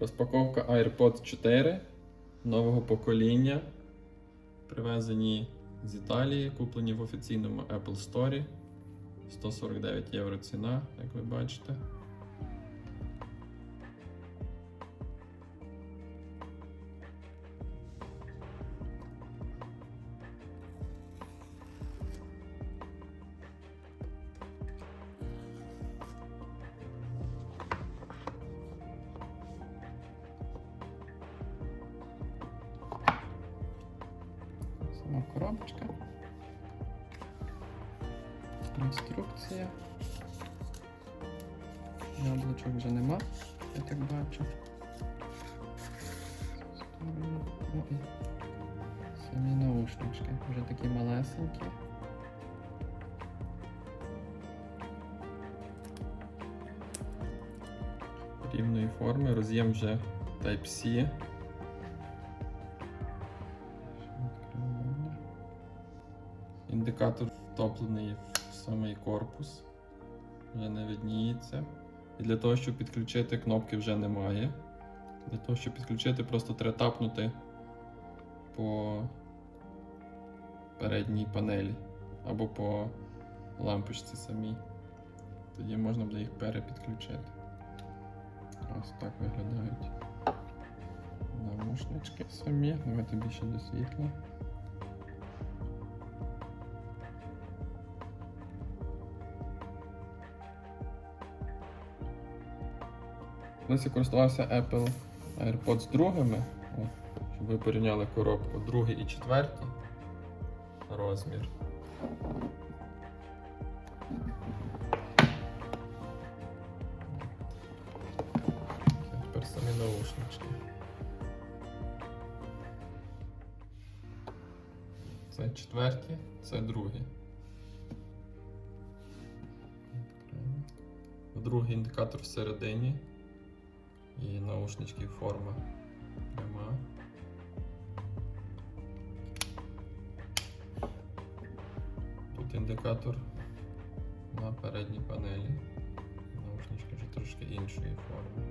Розпаковка AirPods 4 нового покоління. Привезені з Італії, куплені в офіційному Apple Store. 149 євро ціна, як ви бачите. Сама коробочка. Інструкція. Яблучок вже нема, я так бачу. Ну і самі наушнички, вже такі малесенькі. Рівної форми, роз'єм вже Type-C. Індикатор втоплений в самий корпус. Вже не видніється. І для того, щоб підключити, кнопки вже немає. Для того, щоб підключити, просто треба тапнути по передній панелі або по лампочці самій. Тоді можна буде їх перепідключити. Ось так виглядають наушнички самі. Давайте більше до світла. Колись я користувався Apple AirPods другими, щоб ви порівняли коробку, другий і четвертий розмір. Тепер самі наушнички. Це четвертий, це другий. Другий індикатор всередині і наушнички форма нема. Тут індикатор на передній панелі. Наушнички вже трошки іншої форми.